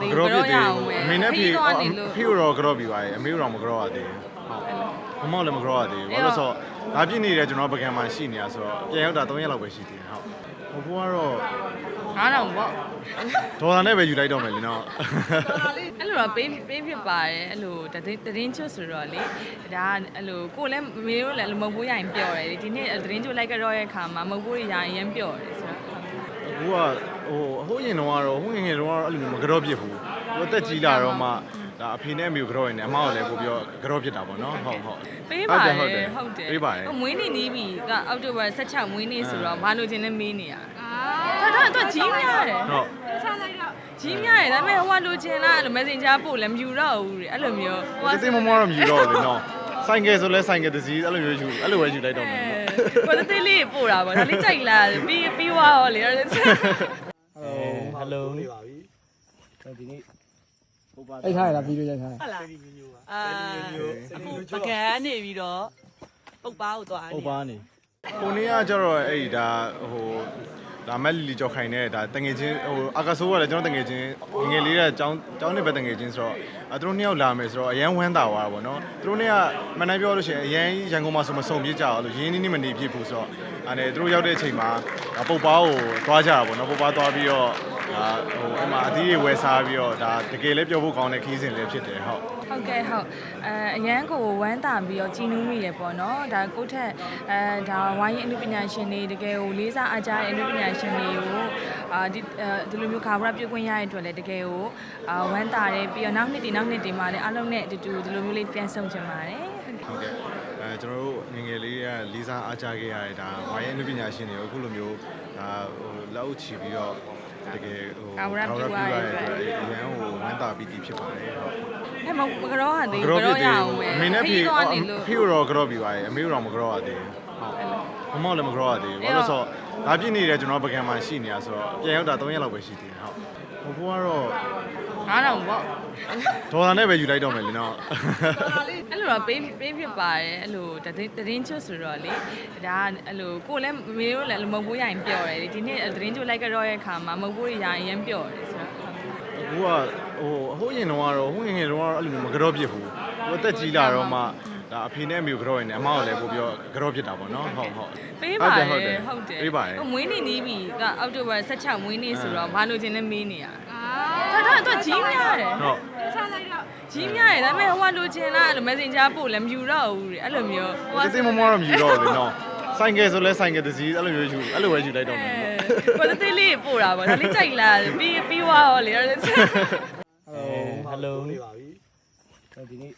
သေးကြောဘူး့ကြောဖြစ်ရသေးအောင်ဘူးပဲအမေနဲ့ဖေခရီးသွားနေလို့ဖေတော့ကြော့ပြီးပါရဲ့အမေတော့မကြော့ရသေးဘူးဟုတ်မမောက်လည်းမကြော့ရသေးဘူးဘာလို့လဲဆိုတော့ဒါပြည့်နေတယ်ကျွန်တော်ပကံမှာရှိနေတာဆိုတော့ပြန်ရောက်တာ3ရက်လောက်ပဲရှိသေးတယ်ဟုတ်ဟိုဘကတော့9000ပေါ့ဒေါ်လာနဲ့ပဲယူလိုက်တော့မယ်လीနော်အဲ့လိုတော့ပေးပေးဖြစ်ပါတယ်အဲ့လိုတည်တည်ချွတ်ဆိုတော့လေဒါကအဲ့လိုကိုယ်လည်းမေတို့လည်းမဟုတ်ဘူးရရင်ပျော်တယ်ဒီနေ့တည်ချွတ်လိုက်ကြတော့ရဲ့ခါမှာမဟုတ်ဘူးရရင်ရမ်းပျော်တယ်ဆိုတော့အခုက ဟိုအဟိုးရင်တော့ကတော့ဟိုငယ်ငယ်တော့ကတော့အဲ့လိုမျိုးမကြော့ပြစ်ဘူးဟိုအသက်ကြီးလာတော့မှဒါအဖေနဲ့အမေကိုကြော့ရင်လည်းအမကလည်းပို့ပြီးတော့ကြော့ပြစ်တာပေါ့နော်ဟုတ်ဟုတ်ပေးပါတယ်ဟုဟုတ်တ်တတယ်ယ်ပေးပါတယ်မွေးနေ့နီးပြီကအောက်တိုဘာ16မွေးနေ့ဆိုတော့ဘာလို့ချင်းလဲမေးနေရအာဒါတော့ကြီးများတယ်ဟုတ်ကြီးများတယ်ဒါပေမဲ့ဟိုကလိုချင်လားအဲ့လို messenger ပို့လည်းမယူတော့ဘူးတဲ့အဲ့လိုမျိုးဟိုဒီသိမမောတော့မယူတော့ဘူးနော်ဆိုင်ကယ်ဆိုလဲဆိုင်ကယ်တစ်စီးအဲ့လိုမျိုးယူအဲ့လိုပဲယူလိုက်တော့မယ်နော်ကိုယ်သေးလေးပို့တာပေါ့ဒါလေးကြိုက်လားပြီးပြီးွားရောလေအဲ့ဒါဟယ် လိုနေပါပြီဒီနေ့ဟိုပါအိတ်ထားရလားဗီဒီယိုရိုက်ထားရဟုတ်လားအာအခုပကံနေပြီးတော့ပုတ်ပါကိုသွားဟိုနေပါနေကိုနေကကျတော့အဲ့ဒီဒါဟိုဒါမက်လီလီကြောက်ခိုင်တဲ့ဒါတငယ်ချင်းဟိုအာကာဆိုးကလည်းကျွန်တော်တငယ်ချင်းငယ်ငယ်လေးကကျောင်းကျောင်းနေပဲတငယ်ချင်းဆိုတော့အဲသူတို့နှစ်ယောက်လာမယ်ဆိုတော့အရန်ဝမ်းသာသွားတာပေါ့နော်သူတို့နှစ်ကမန်နိုင်ပြောလို့ရှိရင်အရန်ရန်ကုန်မှာဆိုမစုံပြစ်ကြအောင်လို့ရင်းနှီးနှီးမနေဖြစ်ဘူးဆိုတော့အဲသူတို့ရောက်တဲ့အချိန်မှာပုတ်ပါကိုသွားကြတာပေါ့နော်ပုတ်ပါသွားပြီးတော့ ဒါဟိုအမအသီးတွေဝယ်စားပြီးတော့ဒါတကယ်လည်းပြောဖို့ကောင်းတဲ့ခီးစဉ်လည်းဖြစ်တယ်ဟုတ်ဟုတ်ကဲ့ဟုတ်အဲအရန်ကိုဝမ်းတာပြီးတော့ကြည်နူးမိရပေါ့နော်ဒါကိုယ့်ထက်အဲဒါဝိုင်းရင်အနုပညာရှင်တွေတကယ်ကိုလေးစားအားကြတဲ့အနုပညာရှင်တွေကိုအာဒီအဲဒီလိုမျိုးခါဘရပြုတ်ခွင့်ရတဲ့အတွက်လည်းတကယ်ကိုအာဝမ်းတာတယ်ပြီးတော့နောက်နှစ်ဒီနောက်နှစ်ဒီမှာလည်းအားလုံးနဲ့အတူတူဒီလိုမျိုးလေးပြန်ဆောင်ချင်ပါတယ်ဟုတ်ကဲ့အဲကျွန်တော်တို့ငယ်ငယ်လေးကလေးစားအားကြခဲ့ရတဲ့ဒါဝိုင်းရဲ့လူပညာရှင်တွေကိုအခုလိုမျိုးဒါဟိုလက်အုပ်ချီပြီးတော့ တကယ်ဟိုကာဝရပြုရတဲ့အတွက်အရန်ဟိုဝမ်းသာပီတိဖြစ်ပါတယ်ဟုတ်ဟဲ့မမကြောဟာသေးဘူးကြောရအောင်ပဲအမေနဲ့ဖေခရီးသွားနေလို့ဖေတော့ကြောပြီးပါရဲ့အမေတော့မကြောရသေးဘူးဟုတ်မမောက်လည်းမကြောရသေးဘူးဘာလို့လဲဆိုတော့ဒါပြည့်နေတယ်ကျွန်တော်ပကံမှာရှိနေတာဆိုတော့ပြန်ရောက်တာ3ရက်လောက်ပဲရှိသေးတယ်ဟုတ်ဟိုဘကတော့ 9000ပေါ့ဒေါ်လာနဲ့ပဲယူလိုက်တော့မယ်လीနော်အဲ့လိုတော့ပေးပေးဖြစ်ပါတယ်အဲ့လိုတည်တည်ချွတ်ဆိုတော့လေဒါကအဲ့လိုကိုယ်လည်းမေတို့လည်းမဟုတ်ဘူးရရင်ပျော်တယ်ဒီနေ့တည်ချွတ်လိုက်ကြတော့ရဲ့ခါမှာမဟုတ်ဘူးရရင်ရမ်းပျော်တယ်ဆိုတော့အခုကဟိုအဟိုးရင်တော့ကတော့ဟိုငယ်ငယ်တော့ကတော့အဲ့လိုမျိုးမကြော့ပြစ်ဘူးဟိုအသက်ကြီးလာတော့မှဒါအဖေနဲ့အမေကိုကြော့ရင်လည်းအမကလည်းပို့ပြီးတော့ကြော့ပြစ်တာပေါ့နော်ဟုတ်ဟုတ်ပေးပါတယ်ဟုဟုတ်တ်တတယ်ယ်ဟုဟုတ်တ်တတယ်ယ်ပေးပါတယ်ဟိုမွေးနေ့နီးပြီကအောက်တိုဘာ16မွေးနေ့ဆိုတော့ဘာလို့ချင်းလဲမေးနေရအာ ဒါတော့ကြီးများတယ်ဟုတ်ကြီးများတယ်ဒါပေမဲ့ဟိုကလိုချင်လားအဲ့လို messenger ပို့လည်းမယူတော့ဘူးတဲ့အဲ့လိုမျိုးဟိုက ဒီသိမမောတော့မယူတော့ဘူးနော်ဆိုင်ကယ်ဆိုလဲဆိုင်ကယ်တစ်စီးအဲ့လိုမျိုးယူအဲ့လိုပဲယူလိုက်တော့မယ်ကိုယ်သေးလေးပို့တာပေါ့ဒါလေးကြိုက်လားပြီးပြီးွားရောလေအဲ့ဒါဟယ်လိုနေပါပြီဒီနေ့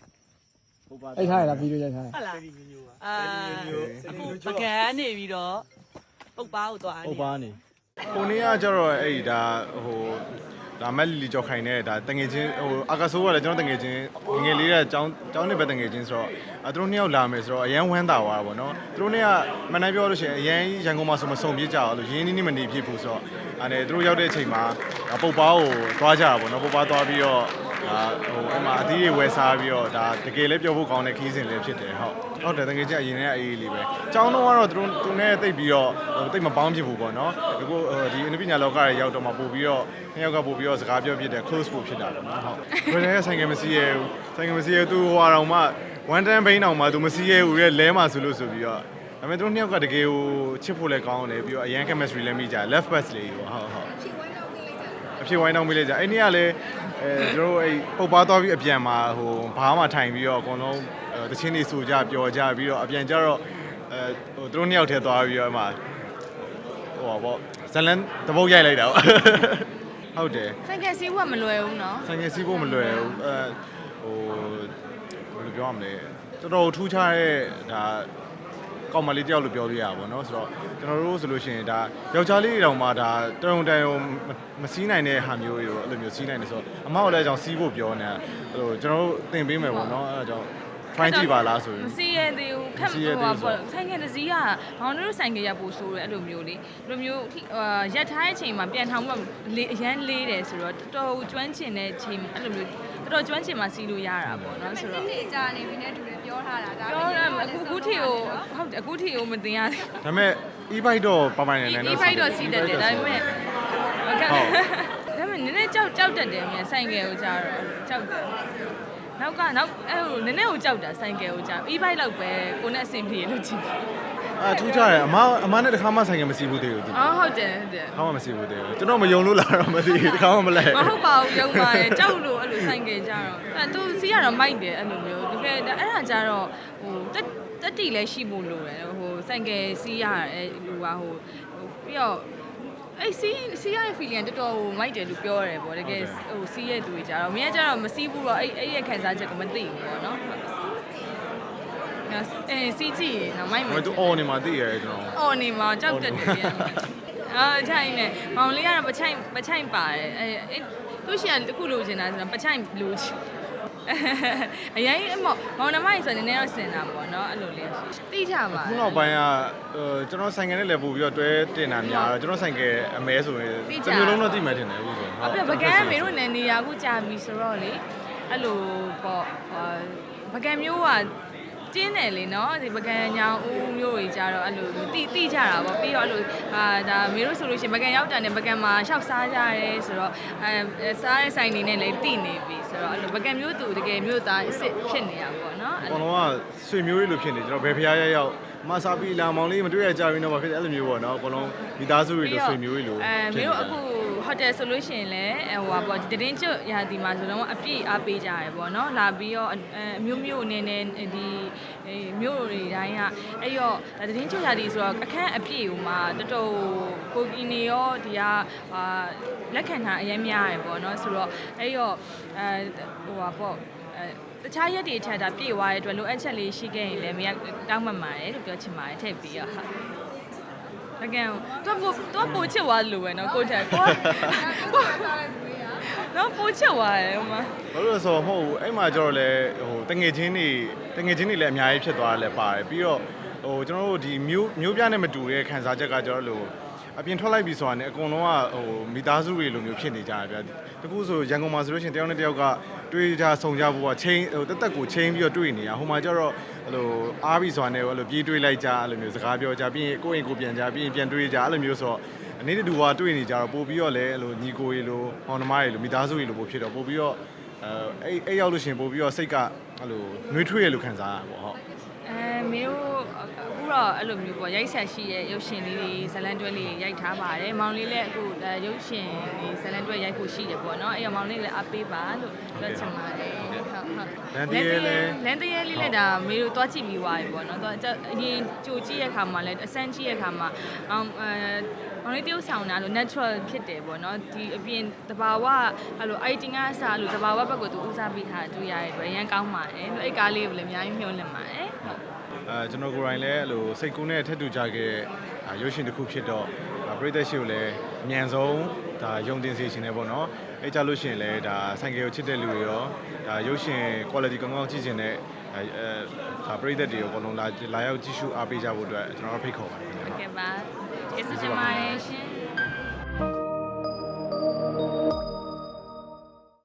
ဟိုပါအိတ်ထားရလားဗီဒီယိုရိုက်ထားရဟုတ်လားအာအခုပကံနေပြီးတော့ပုတ်ပါကိုသွားဟိုနေပါနေကိုနေကကျတော့အဲ့ဒီဒါဟို ဒါမက်လီလီကြောက်ခိုင်တဲ့ဒါတငယ်ချင်းဟိုအာကာဆိုးကလည်းကျွန်တော်တငယ်ချင်းငယ်ငယ်လေးကကျောင်းကျောင်းနေပဲတငယ်ချင်းဆိုတော့အဲသူတို့နှစ်ယောက်လာမယ်ဆိုတော့အရန်ဝမ်းသာသွားတာပေါ့နော်သူတို့နှစ်ကမန်နိုင်ပြောလို့ရှိရင်အရန်ရန်ကုန်မှာဆိုမစုံပြစ်ကြအောင်လို့ရင်းနှီးနှီးမနေဖြစ်ဘူးဆိုတော့အဲသူတို့ရောက်တဲ့အချိန်မှာပုတ်ပါကိုသွားကြတာပေါ့နော်ပုတ်ပါသွားပြီးတော့ဒါဟိုအမအသီးတွေဝယ်စားပြီးတော့ဒါတကယ်လည်းပြောဖို့ကောင်းတဲ့ခီးစဉ်လည်းဖြစ်တယ်ဟုတ်ဟုတ်တယ်တကယ်ချင်းအရင်ကအေးအေးလေးပဲ ကျောင်းတော့ကတော့သူတို့သူနဲ့တိတ်ပြီးတော့တိတ်မပေါင်းဖြစ်ဘူးပေါ့နော်အခုဒီအနုပညာလောကရဲ့ရောက်တော့မှပို့ပြီးတော့နှစ်ယောက်ကပို့ပြီးတော့စကားပြောဖြစ်တယ် close ပို့ဖြစ်တာပေါ့နော်ဟုတ်ဘယ်နဲ့ဆိုင်ကမစီးရဲဘူးဆိုင်ကမစီးရဲသူဟိုအောင်မှ one time ဘိန်းအောင်မှသူမစီးရဲဘူးရဲ့လဲမှဆိုလို့ဆိုပြီးတော့ဒါပေမဲ့သူတို့နှစ်ယောက်ကတကယ်ကိုချစ်ဖို့လည်းကောင်းတယ်ပြီးတော့အရန် chemistry လည်းမိကြ left pass လေးပေါ့ဟုတ်ဟုတ်အဖြစ်ဝိုင်းတော့မေးလိုက်ကြအဲ့နေ့ကလည်းအဲကျွန်တော်တို့အဲ့ပုတ်ပါသွားပြီးအပြန်မှာဟိုဘားမှထိုင်ပြီးတော့အကုန်လုံးအဲတချင်းတွေစူကြပျော်ကြပြီးတော့အပြန်ကျတော့ အဲဟိုသူတို့နှစ်ယောက်ထဲသွားပြီးတော့အဲ့မှာဟိုပါပေါ့ဇလန်တပုတ်ရိုက်လိုက်တာပေါ့ဟုတ်တယ် ဆိုင်ကစီးဖို့ကမလွယ်ဘူးနော် ဆိုင်ငယ်စီးဖို့မလွယ်ဘူးအဲဟိုဘယ်လိုပြောရမလဲတော်တော်ထူးခြားတဲ့ဒါကောင်မလေးတယောက်လို့ပြောလို့ရပါဘောเนาะဆိုတော့ကျွန်တော်တို့ဆိုလို့ရှိရင်ဒါယောက်ျားလေးတွေတောင်မှဒါတရုံတန်ရုံမစီးနိုင်တဲ့ဟာမျိုးတွေကိုအဲ့လိုမျိုးစီးနိုင်တယ်ဆိုတော့အမောက်လည်းအကြောင်းစီးဖို့ပြောနေတာဟိုကျွန်တော်တို့သင်ပေးမယ်ပေါ့เนาะအဲ့ဒါကြောင့် try ကြည့်ပါလားဆိုရင် မစီးရသေးဘူးခက်မစီးရဟိုသေးဘူးဆို ပေါ့ဆိုင်ကစီးကဘောင်းတို့ဆိုင်ကရပို့ဆိုးတယ်အဲ့လိုမျိုးလေအဲ့လိုမျိုးအာရက်ထားတဲ့အချိန်မှာပြန်ထောင်မှလေအရန်လေးတယ်ဆိုတော့တော်တော်ကျွမ်းကျင်တဲ့အချိန်အဲ့လိုမျိုးတော်တော်ကျွမ်းကျင်မှစီးလို့ရတာပေါ့နော်ဆိုတော့ နေ့ကြာနေပြီနဲ့တူတယ်ပြောထားတာဒါပြောရမယ်အခုအခုထိကိုဟုတ်တယ်အခုထိကိုမတင်ရသေးဒါပေမဲ့ e-bike တော့ပပိုင်နေတယ်ဘူးနော် e-bike တော့စီးတတ်တယ်ဒါပေမဲ့ဟုတ်ကဲ့ဒါပေမဲ့နည်းနည်းကြောက်ကြောက်တတ်တယ်မြန်ဆိုင်ကယ်ကိုကြာတော့ကြောက်တယ် နောက်ကနောက်အဲ့ဟိုနည်းနည်းကိုကြောက်တာဆိုင်ကယ်ကိုကြာ e-bike လောက်ပဲကိုနဲ့အဆင်ပြေလို့ကြည့်တယ်အာထူးကြတယ်အမအမနဲ့တခါမှဆိုင်ကမစီဘူးသေးဘူးသူအော်ဟုတ်တယ်ဟုတ်တယ်ခါမှမစီဘူးသေးဘူးကျွန်တော်မယုံလို့လာတော့မသိဘူးတခါမှမလဲမဟုတ်ပါဘူးရုံပါတယ်ကြောက်လို့အဲ့လိုဆိုင်ကယ်ကြတော့အဲသူစီးရတော့မိုက်တယ်အဲ့လိုမျိုးတကယ်အဲ့ဒါကြတော့ဟိုတက်တက်တီလည်းရှိဖို့လိုတယ်ဟိုဆိုင်ကယ်စီးရအဲ့လူကဟိုဟိုပြီးတော့ အဲ့စီးစီးရတဲ့ feeling ကတော်တော်ဟိုမိုက်တယ်လို့ပြောရတယ်ပေါ့တကယ်ဟိုစီးရတဲ့သူတွေကြတော့မင်းကကြတော့မစီးဘူးတော့အဲ့အဲ့ရဲ့ခံစားချက်ကမသိဘူးပေါ့နော်အဲစီးကြည့်ရင်တော့မိုက်မယ်ဟိုသူအော်နေမှာသိရတယ်ကျွန်တော် အော်နေမှာကြောက်တက်တယ်ပြန်အာထိုင်နေမောင်လေးကတော့ပချိုင်ပချိုင်ပါတယ်အဲအဲသူရှိရတခုလိုချင်တာဆိုတော့ပချိုင်လိုချင် အရင်အမောမောင်နှမကြီးဆိုနည်းနည်းတော့စင်တာပေါ့နော်အဲ့လိုလေးတိကြပါခုနောက်ပိုင်းကဟိုကျွန်တော်ဆိုင်ကယ်နဲ့လည်းပို့ပြီးတော့တွဲတင်တာများတော့ကျွန်တော်ဆိုင်ကယ်အမဲဆိုရင်တစ်မျိုးလုံးတော့သိမှတင်တယ်အခုဆိုအပြပကန်းမေတို့နယ်နေရာခုကြာပြီဆိုတော့လေအဲ့လိုပေါ့ပကန်းမျိုးက ကျင်းတယ်လေနော်ဒီပကံညောင်ဦးမျိုးတွေကြတော့အဲ့လိုတိတိကြတာပေါ့ပြီးတော့အဲ့လိုအာဒါမေတို့ဆိုလို့ရှိရင်ပကံရောက်တာနဲ့ပကံမှာရှောက်စားကြရဲဆိုတော့အဲစားတဲ့ဆိုင်နေနဲ့လည်းတိနေပြီဆိုတော့အဲ့လိုပကံမျိုးသူတကယ်မျိုးသားအစ်စ်ဖြစ်နေရပါပေါ့နော်အဲ့အလိုကောင်လုံးကဆွေမျိုးကြီးလိုဖြစ်နေကျွန်တော်ဘယ်ဖရားရရောက် မဆာပြီးလာမောင်လေးမတွေ့ရကြဘူးတော့ဘာဖြစ်လဲအဲ့လိုမျိုးပေါ့နော်အကောင်လုံးမိသားစုတွေလိုဆွေမျိုးကြီးလိုအဲမေတို့အခုဟိုတယ်ဆိုလို့ရှိရင်လည်းဟိုပါပေါ့ဒီတင်းကျွတ်ရာဒီမှာဆိုတော့အပြည့်အားပေးကြရပေါ့နော်လာပြီးတော့အဲမျိုးမျိုးအနေနဲ့ဒီမျိုးတွေတိုင်းကအဲ့ရောဒါတင်းကျွတ်ရာဒီဆိုတော့အခန်းအပြည့်ဟိုမှာတော်တော်ကိုကီနေရောဒီကဟာလက်ခံတာအရင်များရပေါ့နော်ဆိုတော့အဲ့ရောအဲဟိုပါပေါ့အဲ တခြားရက်တွေထက်ဒါပြည့်သွားတဲ့အတွက်လိုအပ်ချက်လေးရှိခဲ့ရင်လည်းမရတောင်းမှန်ပါတယ်လို့ပြောချင်ပါတယ်ထည့်ပြီးတော့ဟာ တကယ်တော့ပိုတော့ပိုချစ်သွားလို့ပဲเนาะကိုတက်ကိုတော့ပိုချစ်သွားတယ်ဟိုမှာ ဘာလို့လဲဆိုတော့မဟုတ်ဘူးအဲ့မှာကျတော့လေဟိုတငယ်ချင်းတွေတငယ်ချင်းတွေလည်းအများကြီးဖြစ်သွားတယ်လည်းပါတယ်ပြီးတော့ဟိုကျွန်တော်တို့ဒီမျိုးမျိုးပြနဲ့မတူတဲ့ခံစားချက်ကကျတော့လို့ အပြင်ထွက်လိုက်ပြီဆိုတာနဲ့အကုန်လုံးကဟိုမိသားစုတွေလိုမျိုးဖြစ်နေကြတယ်ဗျတကူဆိုရန်ကုန်မှာဆိုလို့ရှိရင်တယောက်နဲ့တယောက်ကတွေ့ကြဆုံကြဖို့ကချင်းဟိုတက်တက်ကိုချင်းပြီးတော့တွေ့နေတာဟိုမှာကျတော့ဟိုအားပြီဆိုတာနဲ့ဟိုလိုပြေးတွေ့လိုက်ကြအဲ့လိုမျိုးစကားပြောကြပြီးရင်ကိုယ့်အိမ်ကိုပြန်ကြပြီးရင်ပြန်တွေ့ကြအဲ့လိုမျိုးဆိုတော့အနေနဲ့တူကတွေ့နေကြတော့ပို့ပြီးတော့လည်းအဲ့လိုညီကိုတွေလိုဟောင်နှမတွေလိုမိသားစုတွေလိုပို့ဖြစ်တော့ပို့ပြီးတော့အဲအဲ့အဲ့ရောက်လို့ရှိရင်ပို့ပြီးတော့စိတ်ကအဲ့လိုနှွေးထွေးရလို့ခံစားရပါပေါ့ဟုတ်အဲမင်းတို့အခု တော့အဲ့လိုမျိုးပေါ့ရိုက်ဆက်ရှိရဲ့ရုပ်ရှင်လေးတွေဇလန်တွဲလေးတွေရိုက်ထားပါတယ်မောင်လေးလည်းအခုဒါရုပ်ရှင်လေးဇလန်တွဲရိုက်ဖို့ရှိတယ်ပေါ့နော်အဲ့တော့မောင်လေးလည်းအပေးပါလို့ပြောချင်ပါတယ်ဟုတ်ဟုတ်လန်တရဲလဲလန်တရဲလေးလည်းဒါမေတို့တွားကြည့်ပြီးသွားပြီပေါ့နော်တော့အရင်ကြိုကြည့်ရခါမှာလည်းအစမ်းကြည့်ရခါမှာအောင်အဲမောင်လေးတယောက်ဆောင်တာလို့ natural ဖြစ်တယ်ပေါ့နော်ဒီအပြင်တဘာဝအဲ့လို editing ကအစားလို့တဘာဝဘက်ကိုသူဦးစားပေးထားတွေ့ရတဲ့အတွက်အရင်ကောင်းပါတယ်အဲ့ကားလေးကိုလည်းအများကြီးမျှော်လင့်ပါတယ်ဟုတ် အဲကျွန်တော်ကိုယ်တိုင်လည်းအဲ့လိုစိတ်ကူးနဲ့ထက်တူကြခဲ့တဲ့ရုပ်ရှင်တစ်ခုဖြစ်တော့ပရိသတ်ရှိကိုလည်းအမြန်ဆုံးဒါယုံတင်စေရှင်တယ်ပေါ့နော်အဲ့ကြလို့ရှိရင်လည်းဒါဆိုင်ကယ်ကိုချစ်တဲ့လူတွေရောဒါရုပ်ရှင် quality ကောင်းကောင်းကြည့်ရှင်တဲ့အဲဒါပရိသတ်တွေရောအကုန်လုံးလာလာရောက်ကြည့်ရှုအားပေးကြဖို့အတွက်ကျွန်တော်တို့ဖိတ်ခေါ်ပါတယ်ခင်ဗျာကဲပါကျေးဇူးတင်ပါတယ်ရှင်